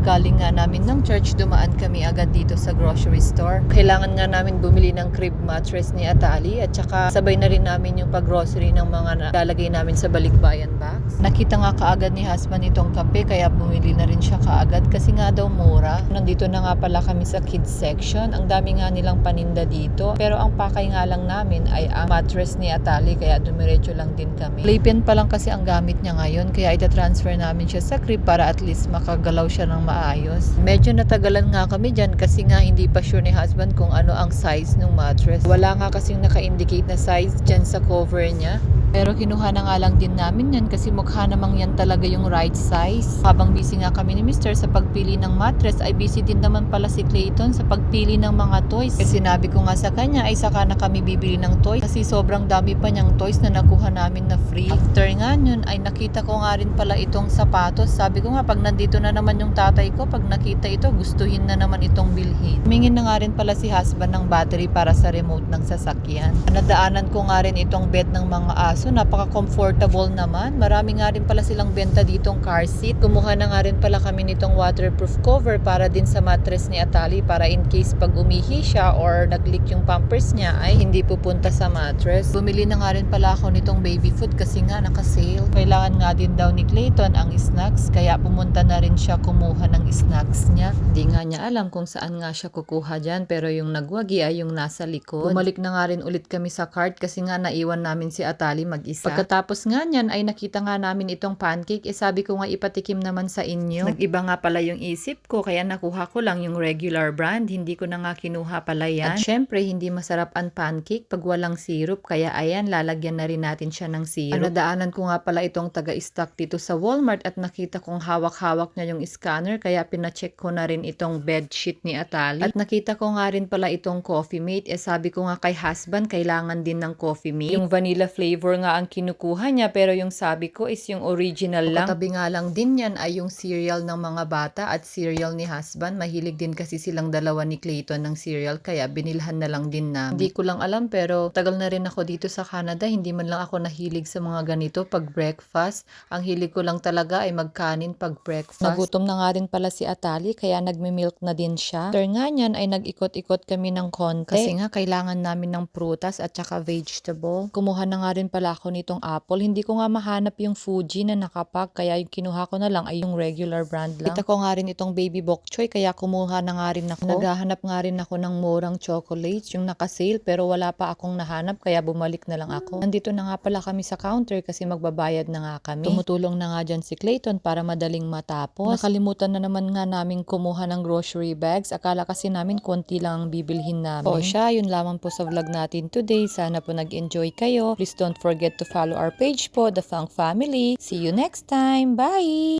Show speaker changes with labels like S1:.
S1: Kakagaling nga namin ng church, dumaan kami agad dito sa grocery store. Kailangan nga namin bumili ng crib mattress ni Atali at saka sabay na rin namin yung pag-grocery ng mga lalagay namin sa balikbayan box. Nakita nga kaagad ni husband itong kape kaya bumili na rin siya kaagad kasi nga daw mura. Nandito na nga pala kami sa kids section. Ang dami nga nilang paninda dito. Pero ang pakay nga lang namin ay ang mattress ni Atali kaya dumiretso lang din kami. Playpen pa lang kasi ang gamit niya ngayon kaya ita-transfer namin siya sa crib para at least makagalaw siya ng maayos. Medyo natagalan nga kami dyan kasi nga hindi pa sure ni husband kung ano ang size ng mattress. Wala nga kasing naka-indicate na size dyan sa cover niya. Pero kinuha na nga lang din namin yan kasi mukha namang yan talaga yung right size. Habang busy nga kami ni Mr. sa pagpili ng mattress ay busy din naman pala si Clayton sa pagpili ng mga toys. Kasi sinabi ko nga sa kanya ay saka na kami bibili ng toys kasi sobrang dami pa niyang toys na nakuha namin na free. After nga nun ay nakita ko nga rin pala itong sapatos. Sabi ko nga pag nandito na naman yung tatay ko, pag nakita ito gustuhin na naman itong bilhin. Mingin na nga rin pala si husband ng battery para sa remote ng sasakyan. Nadaanan ko nga rin itong bed ng mga aso. Napaka-comfortable naman. Marami nga rin pala silang benta ditong car seat. Kumuha na nga rin pala kami nitong waterproof cover para din sa mattress ni Atali para in case pag umihi siya or nag-leak yung pampers niya ay hindi pupunta sa mattress. Bumili na nga rin pala ako nitong baby food kasi nga naka-sale. Kailangan nga din daw ni Clayton ang snacks kaya pumunta na rin siya kumuha ng snacks niya. Hindi nga niya alam kung saan nga siya kukuha dyan pero yung nagwagi ay yung nasa likod. Bumalik na nga rin ulit kami sa cart kasi nga naiwan namin si Atali mag-isa. Pagkatapos nga niyan ay nakita nga namin itong pancake eh sabi ko nga ipatikim naman sa inyo. Nag-iba nga pala yung isip ko kaya nakuha ko lang yung regular brand. Hindi ko na nga kinuha pala yan. At syempre hindi masarap ang pancake pag walang syrup kaya ayan lalagyan na rin natin siya ng syrup. Nadaanan ko nga pala itong taga-stock dito sa Walmart at nakita kong hawak-hawak niya yung scanner kaya pinacheck ko na rin itong bedsheet ni Atali. At nakita ko nga rin pala itong coffee mate. Eh sabi ko nga kay husband kailangan din ng coffee mate. Yung vanilla flavor nga ang kinukuha niya pero yung sabi ko is yung original lang. Katabi nga lang din yan ay yung cereal ng mga bata at cereal ni husband. Mahilig din kasi silang dalawa ni Clayton ng cereal kaya binilhan na lang din na. Hindi ko lang alam pero tagal na rin ako dito sa Canada. Hindi man lang ako nahilig sa mga ganito pag breakfast. Ang hilig ko lang talaga ay magkanin pag breakfast. Nagutom na nga rin pala si Atali kaya nagmi-milk na din siya. After nga niyan ay nag-ikot-ikot kami ng konti. Kasi nga kailangan namin ng prutas at saka vegetable. Kumuha na nga rin pala ako nitong apple. Hindi ko nga mahanap yung Fuji na nakapak kaya yung kinuha ko na lang ay yung regular brand lang. Kita ko nga rin itong baby bok choy kaya kumuha na nga rin ako. Naghahanap nga rin ako ng murang chocolates yung naka-sale pero wala pa akong nahanap kaya bumalik na lang ako. Nandito na nga pala kami sa counter kasi magbabayad na nga kami. Tumutulong na nga dyan si Clayton para madaling matapos. Nakalimutan na naman nga namin kumuha ng grocery bags. Akala kasi namin konti lang ang bibilhin namin. O siya, yun lamang po sa vlog natin today. Sana po nag-enjoy kayo. Please don't forget to follow our page po, The Funk Family. See you next time. Bye!